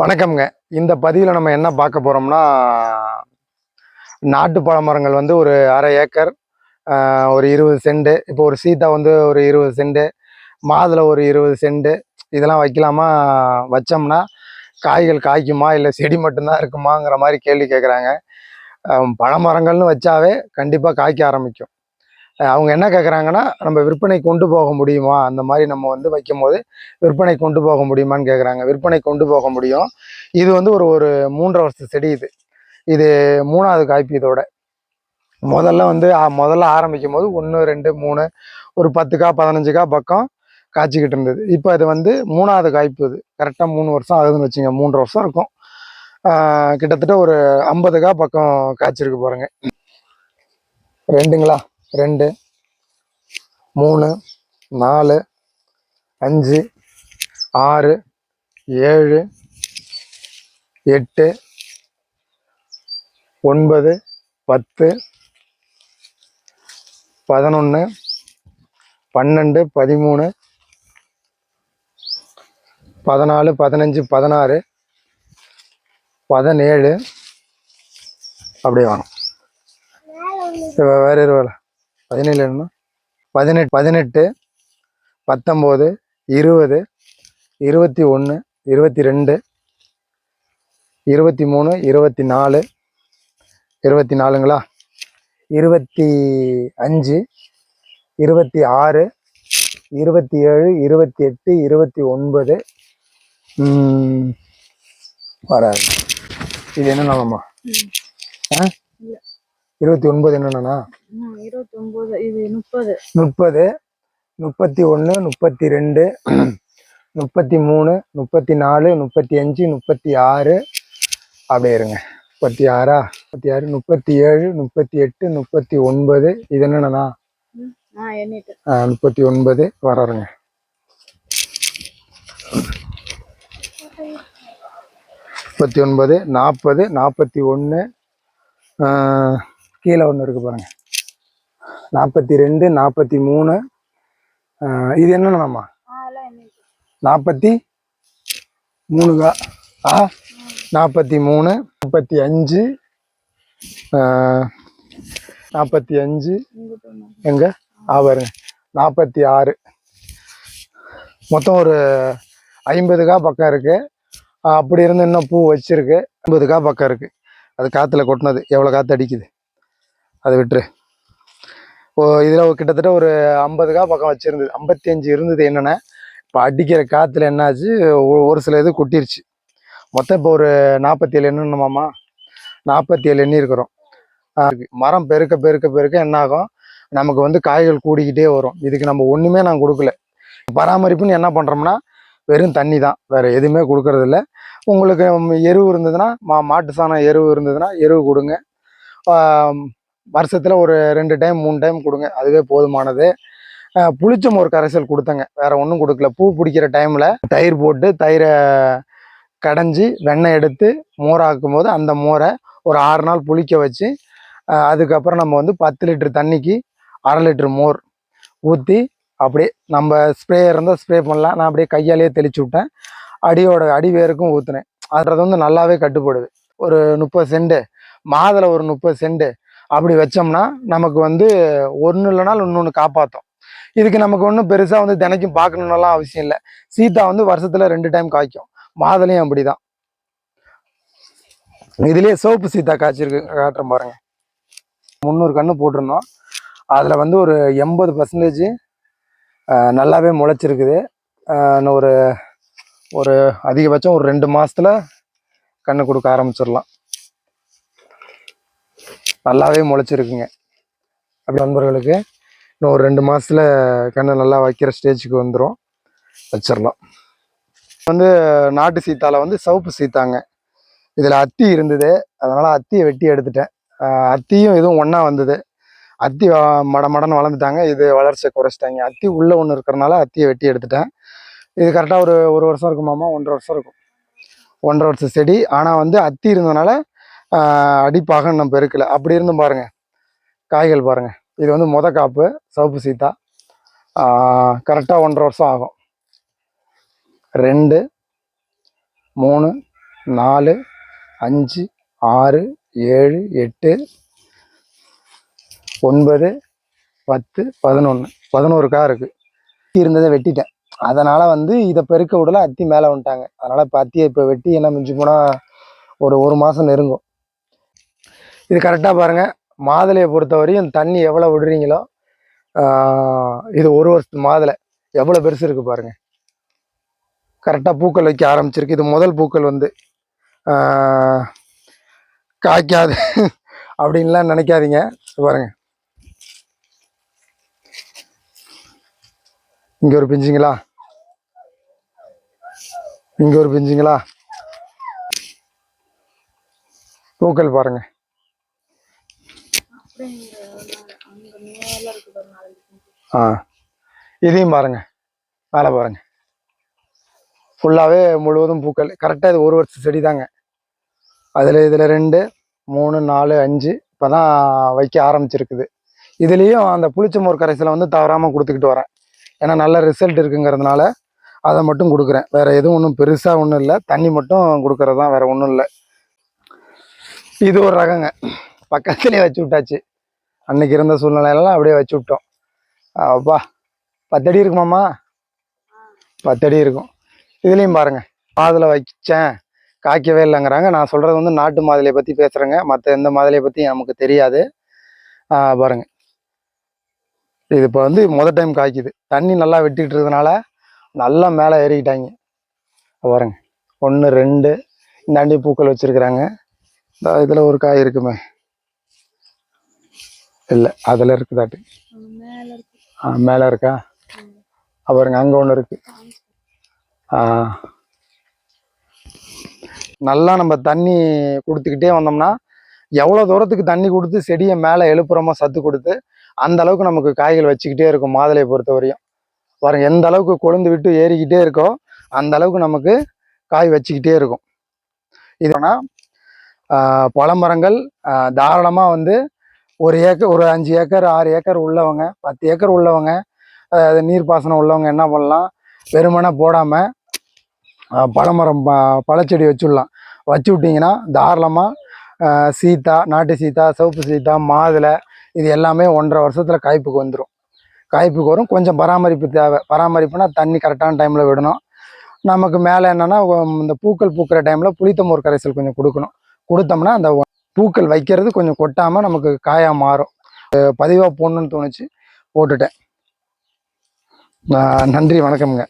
வணக்கம்ங்க. இந்த பதிவில் நம்ம என்ன பார்க்க போகிறோம்னா நாட்டு பழ மரங்கள் வந்து ஒரு அரை ஏக்கர் ஒரு இருபது சென்ட் இப்போ ஒரு சீதா வந்து ஒரு இருபது சென்ட் மாதுளை ஒரு இருபது சென்ட் இதெல்லாம் வைக்கலாமா? வச்சோம்னா காய்கள் காய்க்குமா? இல்லை செடி மட்டும்தான் இருக்குமாங்கிற மாதிரி கேள்வி கேட்குறாங்க பழமரங்கள்னு வச்சாவே கண்டிப்பாக காய்க்க ஆரம்பிக்கும். அவங்க என்ன கேட்குறாங்கன்னா நம்ம விற்பனை கொண்டு போக முடியுமா? அந்த மாதிரி நம்ம வந்து வைக்கும்போது விற்பனை கொண்டு போக முடியுமான்னு கேட்குறாங்க விற்பனை கொண்டு போக முடியும். இது வந்து ஒரு ஒரு மூன்றரை வருஷ செடி இது. இது மூணாவது காய்ப்பு இதோட முதல்ல வந்து முதல்ல ஆரம்பிக்கும் போது ஒன்று ரெண்டு மூணு ஒரு பத்துக்கா பதினஞ்சுக்கா பக்கம் காய்ச்சிக்கிட்டு இருந்தது. இப்போ இது வந்து மூணாவது காய்ப்பு இது. கரெக்டாக மூணு வருஷம் ஆகுதுன்னு வச்சுங்க மூன்று வருஷம் இருக்கும். கிட்டத்தட்ட ஒரு ஐம்பதுக்கா பக்கம் காய்ச்சிருக்கு பாருங்க. ரெண்டுங்களா? ரெண்டு மூணு நாலு அஞ்சு ஆறு ஏழு எட்டு ஒன்பது பத்து பதினொன்று பன்னெண்டு பதிமூணு பதினாலு பதினஞ்சு பதினாறு பதினேழு. அப்படியே வரும். வேறு வேற இருவல பதினேழு என்ன பதினெட்டு பதினெட்டு பத்தொம்போது இருபது இருபத்தி ஒன்று இருபத்தி ரெண்டு இருபத்தி மூணு இருபத்தி நாலு இருபத்தி நாலுங்களா? இருபத்தி அஞ்சு இருபத்தி ஆறு இருபத்தி ஏழு இருபத்தி எட்டு இருபத்தி ஒன்பது. வராது. இது என்னென்னலாமா ஆ? இருபத்தி ஒன்பது என்னென்னா இருபத்தி ஒன்பது இது முப்பது. முப்பது முப்பத்தி ஒன்று முப்பத்தி ரெண்டு முப்பத்தி மூணு முப்பத்தி நாலு முப்பத்தி அஞ்சு முப்பத்தி ஆறு. அப்படியே இருங்க. முப்பத்தி ஆறா? முப்பத்தி ஆறு முப்பத்தி ஏழு முப்பத்தி எட்டு முப்பத்தி ஒன்பது. இது என்னென்னா முப்பத்தி ஒன்பது. வரறங்க முப்பத்தி ஒன்பது நாற்பது நாற்பத்தி ஒன்று கீழே ஒன்று இருக்கு பாருங்க. நாற்பத்தி ரெண்டு நாற்பத்தி மூணு இது என்னென்னம்மா நாற்பத்தி மூணுக்கா ஆ நாற்பத்தி மூணு முப்பத்தி அஞ்சு நாற்பத்தி அஞ்சு. எங்க? ஆ பாருங்க. நாற்பத்தி ஆறு மொத்தம் ஒரு ஐம்பதுக்கா பக்கம் இருக்கு. ஆ, அப்படி இருந்து இன்னும் பூ வச்சிருக்கு. ஐம்பதுக்கா பக்கம் இருக்கு. அது காத்துல கொட்டினது. எவ்வளோ காற்று அடிக்குது? அதை விட்டுரு. ஓ இதில் கிட்டத்தட்ட ஒரு ஐம்பது கா பக்கம் வச்சிருந்தது. ஐம்பத்தி அஞ்சு இருந்தது என்னென்ன இப்போ அடிக்கிற காற்றுல என்னாச்சு ஒ- ஒரு சில இது கொட்டிருச்சு. மொத்தம் இப்போ ஒரு நாற்பத்தி ஏழு எண்ணணுமாம்மா நாற்பத்தி ஏழு எண்ணி இருக்கிறோம். மரம் பெருக்க பெருக்க பெருக்க என்ன ஆகும்? நமக்கு வந்து காய்கள் கூடிக்கிட்டே வரும். இதுக்கு நம்ம ஒன்றுமே நான் கொடுக்கல. பராமரிப்புன்னு என்ன பண்ணுறோம்னா வெறும் தண்ணி தான். வேறு எதுவுமே கொடுக்கறதில்ல. உங்களுக்கு எருவு இருந்ததுன்னா மா மாட்டு சாணம் எருவு இருந்ததுன்னா எருவு கொடுங்க. வருஷத்தில் ஒரு ரெண்டு டைம் மூணு டைம் கொடுங்க. அதுவே போதுமானது. புளிச்ச மோர் கரைசல் கொடுத்தங்க. வேறு ஒன்றும் கொடுக்கல. பூ பிடிக்கிற டைமில் தயிர் போட்டு தயிரை கடைஞ்சி வெண்ணெய் எடுத்து மோராக்கும் போது அந்த மோரை ஒரு ஆறு நாள் புளிக்க வச்சு அதுக்கப்புறம் நம்ம வந்து பத்து லிட்டர் தண்ணிக்கு அரை லிட்டர் மோர் ஊற்றி அப்படியே நம்ம ஸ்ப்ரே இருந்தால் ஸ்ப்ரே பண்ணலாம். நான் அப்படியே கையாலேயே தெளிச்சு விட்டேன். அடியோட அடி வேருக்கும் ஊற்றுனேன் அது வந்து நல்லாவே கட்டுப்படுது. ஒரு முப்பது சென்ட் மாதில் ஒரு முப்பது சென்ட் அப்படி வச்சோம்னா நமக்கு வந்து ஒன்று இல்லைனாலும் இன்னொன்று காப்பாற்றும் இதுக்கு நமக்கு ஒன்றும் பெருசாக வந்து தினைக்கும் பார்க்கணுன்னெல்லாம் அவசியம் இல்லை. சீத்தா வந்து வருஷத்தில் ரெண்டு டைம் காய்க்கும். மாதுளையும் அப்படிதான். இதுலேயே சோப்பு சீத்தா காய்ச்சிருக்கு காட்டுறேன் பாருங்க. முந்நூறு கன்று போட்டிருந்தோம். அதில் வந்து ஒரு எண்பது பர்சன்டேஜ் நல்லாவே முளைச்சிருக்குது. இன்னும் ஒரு ஒரு அதிகபட்சம் ஒரு ரெண்டு மாதத்தில் கன்று கொடுக்க ஆரம்பிச்சிடலாம். நல்லாவே முளைச்சிருக்குங்க. அப்படி நண்பர்களுக்கு இன்னும் ஒரு ரெண்டு மாதத்தில் கண்ணை நல்லா வைக்கிற ஸ்டேஜுக்கு வந்துடும் வச்சிடலாம் வந்து நாட்டு சீத்தாவில் வந்து சவுப்பு சீத்தாங்க. இதில் அத்தி இருந்தது. அதனால் அத்தியை வெட்டி எடுத்துட்டேன். அத்தியும் இதுவும் ஒன்றா வந்தது. அத்தி வ- மட மடன்னு வளர்ந்துட்டாங்க. இது வளர்ச்சியை குறைச்சிட்டாங்க. அத்தி உள்ளே ஒன்று இருக்கிறனால அத்தியை வெட்டி எடுத்துட்டேன். இது கரெக்டாக ஒரு ஒரு வருஷம் இருக்குமாமா ஒன்றரை வருஷம் இருக்கும். ஒன்றரை வருஷம் செடி. ஆனால் வந்து அத்தி இருந்ததுனால அடிப்பாக நம்ம பெருக்கலை. அப்படி இருந்தும் பாருங்கள் காய்கள் பாருங்கள் இது வந்து மொத காப்பு. சவுப்பு சீத்தா. கரெக்டாக ஒன்றரை வருஷம் ஆகும். ரெண்டு மூணு நாலு அஞ்சு ஆறு ஏழு எட்டு ஒன்பது பத்து பதினொன்று பதினோரு கா இருக்குது இருந்ததை வெட்டிட்டேன். அதனால் வந்து இதை பெருக்க விடல அத்தி மேலே வந்துட்டாங்க. அதனால் இப்போ அத்தியை இப்போ வெட்டி என்ன மிஞ்சி போனால் ஒரு ஒரு மாதம் நெருங்கும். இது கரெக்டாக பாருங்கள் மாதுளையை பொறுத்த வரையும் தண்ணி எவ்வளோ விடுறீங்களோ இது ஒரு வருஷத்து மாதுளை எவ்வளோ பெருசு இருக்குது பாருங்கள் கரெக்டாக பூக்கள் வைக்க ஆரம்பிச்சிருக்கு. இது முதல் பூக்கள் வந்து காய்க்காது அப்படின்லாம் நினைக்காதீங்க. பாருங்கள் இங்கே ஒரு பிஞ்சுங்களா? இங்கே ஒரு பிஞ்சுங்களா? பூக்கள் பாருங்கள் அப்படியே இங்க அங்க மேல இருக்கு பாருங்க அதுல இருக்கு. ஆ. இதையும் பாருங்க. மேலே பாருங்க. ஃபுல்லாகவே முழுவதும் பூக்கள். கரெக்டாக இது ஒரு வருஷம் செடி தாங்க அதில் இதில் ரெண்டு மூணு நாலு அஞ்சு இப்போ தான் வைக்க ஆரம்பிச்சிருக்குது. இதுலேயும் அந்த புளிச்சமோர் கரைசலை வந்து தவறாமல் கொடுத்துக்கிட்டு வரேன். ஏன்னா நல்ல ரிசல்ட் இருக்குங்கிறதுனால அதை மட்டும் கொடுக்குறேன். வேறு எதுவும் ஒன்றும் பெருசாக ஒன்றும் இல்லை. தண்ணி மட்டும் கொடுக்குறது தான் வேறு ஒன்றும் இல்லை. இது ஒரு ரகங்க. பக்கத்துலேயே வச்சு விட்டாச்சு. அன்னைக்கு இருந்த சூழ்நிலையெல்லாம் அப்படியே வச்சு விட்டோம். அப்பா பத்தடி இருக்குமாம்மா பத்தடி இருக்கும். இதுலேயும் பாருங்க மாதுளை வச்சேன். காய்க்கவே இல்லைங்கிறாங்க. நான் சொல்கிறது வந்து நாட்டு மாதுளையை பற்றி பேசுகிறேங்க மற்ற எந்த மாதுளையை பற்றி நமக்கு தெரியாது. பாருங்கள் பாருங்க. இது இப்போ வந்து முத டைம் காய்க்குது. தண்ணி நல்லா வெட்டிக்கிட்டு இருக்கிறதுனால நல்லா மேலே ஏறிக்கிட்டாங்க. பாருங்க. ஒன்று ரெண்டு இந்தாண்டி பூக்கள் வச்சுருக்குறாங்க. இந்த இதில் ஒரு காய் இருக்குமே. இல்லை அதில் இருக்குதாட்டு. மேல ஆ மேலே இருக்கா? ஆ, அங்கே ஒன்று இருக்கு. ஆ. நல்லா நம்ம தண்ணி கொடுத்துக்கிட்டே வந்தோம்னா எவ்வளோ தூரத்துக்கு தண்ணி கொடுத்து செடியை மேலே எழுப்புறமா சத்து கொடுத்து அந்த அளவுக்கு நமக்கு காய்கள் வச்சுக்கிட்டே இருக்கும் மாதுளை பொறுத்த வரையும். பாருங்க எந்த அளவுக்கு கொழுந்து விட்டு ஏறிக்கிட்டே இருக்கோ அந்த அளவுக்கு நமக்கு காய் வச்சுக்கிட்டே இருக்கும். இதுனா பழமரங்கள் தாராளமாக வந்து ஒரு ஏக்கர் ஒரு அஞ்சு ஏக்கர் ஆறு ஏக்கர் உள்ளவங்க பத்து ஏக்கர் உள்ளவங்க நீர்ப்பாசனம் உள்ளவங்க என்ன பண்ணலாம்? வெறுமனே போடாமல் பழமரம் ப- பழச்செடி வச்சுடலாம். வச்சு விட்டிங்கன்னா தாராளமாக சீத்தா நாட்டு சீத்தா சிவப்பு சீத்தா மாதுளை இது எல்லாமே ஒன்றரை வருஷத்தில் காய்ப்புக்கு வந்துடும் காய்ப்புக்கு வரும். கொஞ்சம் பராமரிப்பு தேவை. பராமரிப்புனா தண்ணி கரெக்டான டைமில் விடணும். நமக்கு மேலே என்னென்னா இந்த பூக்கள் பூக்கிற டைமில் புளித்தமோர் கரைசல் கொஞ்சம் கொடுக்கணும். கொடுத்தோம்னா அந்த பூக்கள் வைக்கிறது கொஞ்சம் கொட்டாமல் நமக்கு காயாக மாறும். பதிவாக போடணும்னு தோணுச்சு. போட்டுட்டேன். நன்றி வணக்கம்ங்க.